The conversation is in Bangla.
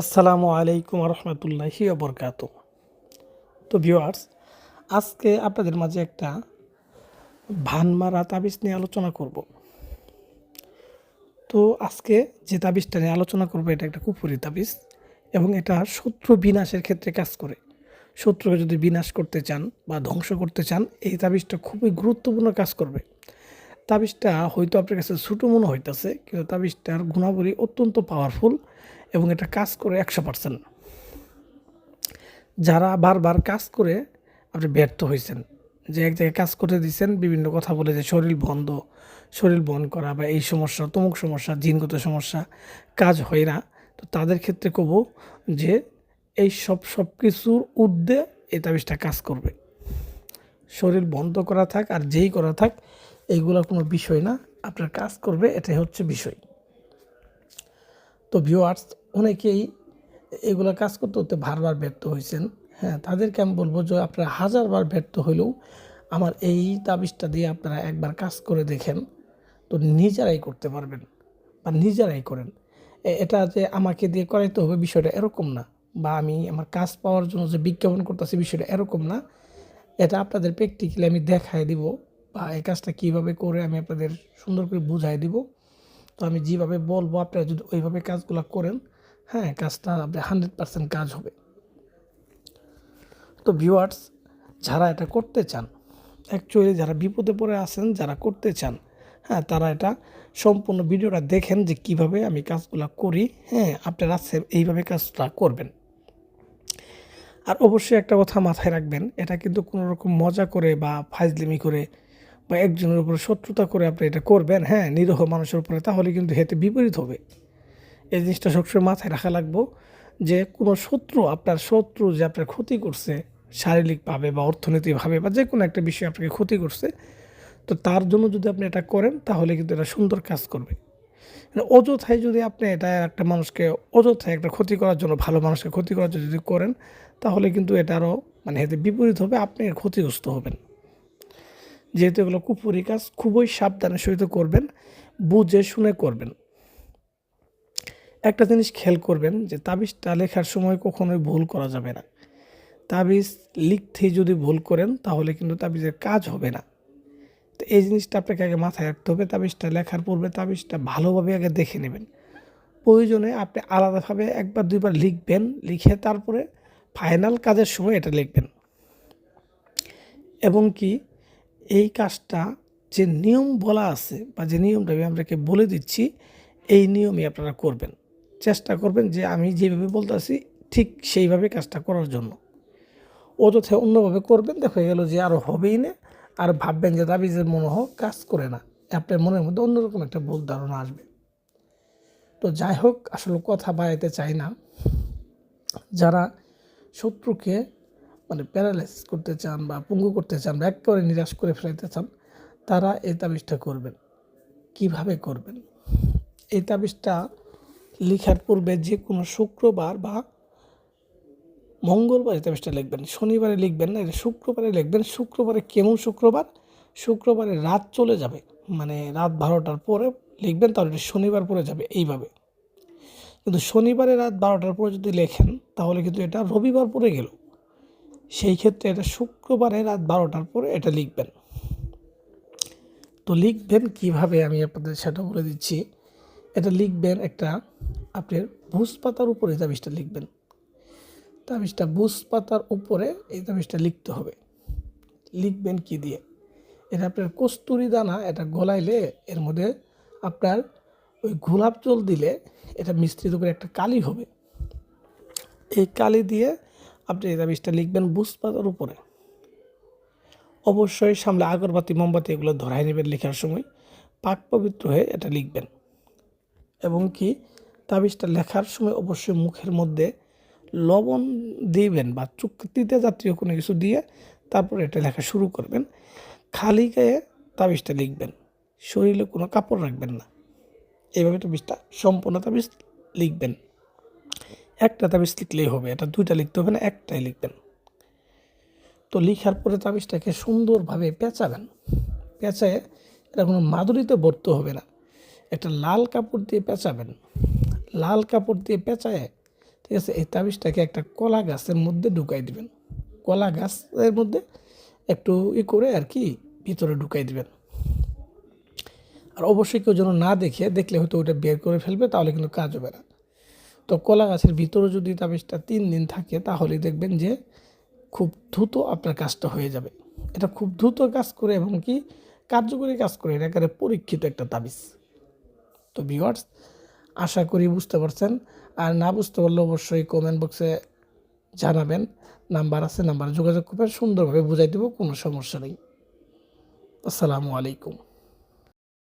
আসসালামু আলাইকুম রহমতুল্লাহি বরকাত তো ভিউয়ার্স আজকে আপনাদের মাঝে একটা ভানমারা তাবিজ নিয়ে আলোচনা করব। তো আজকে যে তাবিজটা নিয়ে আলোচনা করব, এটা একটা কুপুরি তাবিজ এবং এটা শত্রু বিনাশের ক্ষেত্রে কাজ করে। শত্রুকে যদি বিনাশ করতে চান বা ধ্বংস করতে চান, এই তাবিজটা খুবই গুরুত্বপূর্ণ কাজ করবে। তাবিজটা হয়তো আপনার কাছে ছোটো মনে হইতেছে, কিন্তু তাবিজটার গুণাবলী অত্যন্ত পাওয়ারফুল এবং এটা কাজ করে একশো পার্সেন্ট। যারা বারবার কাজ করে, আপনি ব্যর্থ হয়েছেন যে এক জায়গায় কাজ করতে দিচ্ছেন বিভিন্ন কথা বলে যে শরীর বন্ধ শরীর বন্ধ করা বা এই সমস্যা তমুক সমস্যা, জিনগত সমস্যা, কাজ হয় না। তো তাদের ক্ষেত্রে কব যে এই সব সব কিছুর ঊর্ধ্বে এই তাবিজটা কাজ করবে। শরীর বন্ধ করা থাক আর যেই করা থাক এইগুলো কোনো বিষয় না। আপনার কাজ করবে, এটাই হচ্ছে বিষয়। তো ভিউয়ার্স অনেকেই এগুলো কাজ করতে করতে বারবার ব্যর্থ হয়েছেন হ্যাঁ তাদেরকে আমি বলব যে আপনারা হাজারবার ব্যর্থ হলেও আমার এই তাবিজটা দিয়ে আপনারা একবার কাজ করে দেখেন, তো নিজেরাই করতে পারবেন বা নিজেরাই করেন। এটা যে আমাকে দিয়ে করাইতে হবে বিষয়টা এরকম না বা আমি আমার কাজ পাওয়ার জন্য যে বিজ্ঞাপন করতেছি বিষয়টা এরকম না। এটা আপনাদের প্র্যাকটিক্যালি আমি দেখাই দিব বা এই কাজটা কীভাবে করে আমি আপনাদের সুন্দর করে বুঝাই দিব। তো আমি যেভাবে বলব, আপনারা যদি ওইভাবে কাজগুলো করেন হ্যাঁ কাজটা আপনার হান্ড্রেড পার্সেন্ট কাজ হবে। তো ভিউয়ার্স যারা এটা করতে চান অ্যাকচুয়ালি যারা বিপদে পড়ে আছেন, যারা করতে চান হ্যাঁ তারা এটা সম্পূর্ণ ভিডিওটা দেখেন যে কীভাবে আমি কাজগুলো করি হ্যাঁ আপনারা এইভাবে কাজটা করবেন। আর অবশ্যই একটা কথা মাথায় রাখবেন, এটা কিন্তু কোনো রকম মজা করে বা ফাইজলিমি করে বা একজনের উপর শত্রুতা করে আপনি এটা করবেন হ্যাঁ নিরহ মানুষের উপরে, তাহলে কিন্তু হেতে বিপরীত হবে। এই জিনিসটা সবসময় মাথায় রাখা লাগবো যে কোনো শত্রু, আপনার শত্রু যে আপনার ক্ষতি করছে শারীরিকভাবে বা অর্থনৈতিকভাবে বা যে কোনো একটা বিষয়ে আপনাকে ক্ষতি করছে, তো তার জন্য যদি আপনি এটা করেন, তাহলে কিন্তু এটা সুন্দর কাজ করবে। মানে অযথায় যদি আপনি এটা একটা মানুষকে অযথায় একটা ক্ষতি করার জন্য, ভালো মানুষকে ক্ষতি করার জন্য যদি করেন, তাহলে কিন্তু এটা আরও মানে এতে বিপরীত হবে, আপনি ক্ষতিগ্রস্ত হবেন। যেহেতু এগুলো কুপুরি কাজ, খুবই সাবধানের সহিত করবেন, বুঝে শুনে করবেন। একটা জিনিস খেয়াল করবেন যে তাবিজটা লেখার সময় কখনোই ভুল করা যাবে না। তাবিজ লিখতে যদি ভুল করেন, তাহলে কিন্তু তাবিজের কাজ হবে না। তো এই জিনিসটা আপনাকে আগে মাথায় রাখতে হবে, তাবিজটা লেখার পূর্বে তাবিজটা ভালোভাবে আগে দেখে নেবেন। প্রয়োজনে আপনি আলাদাভাবে একবার, দুইবার লিখবেন, লিখে তারপরে ফাইনাল কাজের সময় এটা লিখবেন। এবং কি, এই কাজটা যে নিয়ম বলা আছে বা যে নিয়মটা আমি আপনাকে বলে দিচ্ছি, এই নিয়মই আপনারা করবেন। চেষ্টা করবেন যে আমি যেভাবে বলতেছি ঠিক সেইভাবে কাজটা করার জন্য। অযথা অন্যভাবে করবেন, দেখা গেল যে আরও হবেই না, আর ভাববেন যে তাবিজের মনে হোক কাজ করে না। আপনার মনের মধ্যে অন্যরকম একটা ভুল ধারণা আসবে। তো যাই হোক, আসলে কথা বাড়াইতে চাই না। যারা শত্রুকে মানে প্যারালাইসিস করতে চান বা পঙ্গু করতে চান বা একেবারে নিরাশ করে ফেলাইতে চান, তারা এই তাবিজটা করবেন। কীভাবে করবেন? এই তাবিজটা লেখার পূর্বে যে কোনো শুক্রবার বা মঙ্গলবার এই লিখবেন, শনিবারে লিখবেন না, এটা শুক্রবারে লিখবেন, শুক্রবারে কেমন শুক্রবার? শুক্রবারে রাত চলে যাবে মানে রাত বারোটার পরে লিখবেন, তাহলে এটা শনিবার পরে যাবে এইভাবে। কিন্তু শনিবারে রাত বারোটার পরে যদি লেখেন, তাহলে কিন্তু এটা রবিবার পরে গেল। সেই ক্ষেত্রে এটা শুক্রবারে রাত বারোটার পরে এটা লিখবেন। তো লিখবেন কীভাবে আমি আপনাদের সেটা বলে দিচ্ছি। এটা লিখবেন একটা আপনার ভুজ পাতার উপরে তাবিজটা লিখবেন। তাবিজটা ভুজ পাতার উপরে এই তাবিজটা লিখতে হবে। লিখবেন কি দিয়ে? এটা আপনার কস্তুরি দানা, এটা গলাইলে এর মধ্যে আপনার ওই গোলাপ জল দিলে এটা মিশ্রিত করে একটা কালি হবে। এই কালি দিয়ে আপনি এই তাবিজটা লিখবেন বুস পাতার উপরে। অবশ্যই সামনে আগরবাতি, মোমবাতি এগুলো ধরাই নেবেন লেখার সময়। পাক পবিত্র হয়ে এটা লিখবেন। এবং কি তাবিজটা লেখার সময় অবশ্যই মুখের মধ্যে লবণ দিবেন বা চুক্তিতে জাতীয় কোনো কিছু দিয়ে তারপর এটা লেখা শুরু করবেন। খালি গায়ে তাবিজটা লিখবেন। শরীরে কোনো কাপড় রাখবেন না। এইভাবে তাবিজটা সম্পূর্ণ তাবিজ লিখবেন। একটা তাবিজ লিখলেই হবে। এটা দুইটা লিখতে হবে না, একটাই লিখবেন। তো লিখার পরে তাবিজটাকে সুন্দরভাবে পেঁচাবেন। পেঁচায় এটা কোনো মাদুরিতে ভরতে হবে না। একটা লাল কাপড় দিয়ে পেঁচাবেন। লাল কাপড় দিয়ে পেঁচায়, ঠিক আছে, এই তাবিজটাকে একটা কলা গাছের মধ্যে ঢুকাই দিবেন। কলা গাছের মধ্যে একটু ই করে আর কি ভিতরে ঢুকাই দিবেন। আর অবশ্যই কেউ যেন না দেখে, দেখলে হয়তো ওটা বের করে ফেলবে, তাহলে কিন্তু কাজ হবে না। তো কলা গাছের ভিতরে যদি তাবিজটা তিন দিন থাকে, তাহলে দেখবেন যে খুব দ্রুত আপনার কাজটা হয়ে যাবে। এটা খুব দ্রুত কাজ করে এবং কি কার্যকরী কাজ করে এটা একেবারে পরীক্ষিত একটা তাবিজ। তো ভিওয়ার্স আশা করি বুঝতে পারছেন। আর না বুঝতে পারলে অবশ্যই কমেন্ট বক্সে জানাবেন। নাম্বার আছে নাম্বারে যোগাযোগ করবেন, সুন্দরভাবে বুঝাই দেবো, কোনো সমস্যা নেই। আসসালামু আলাইকুম।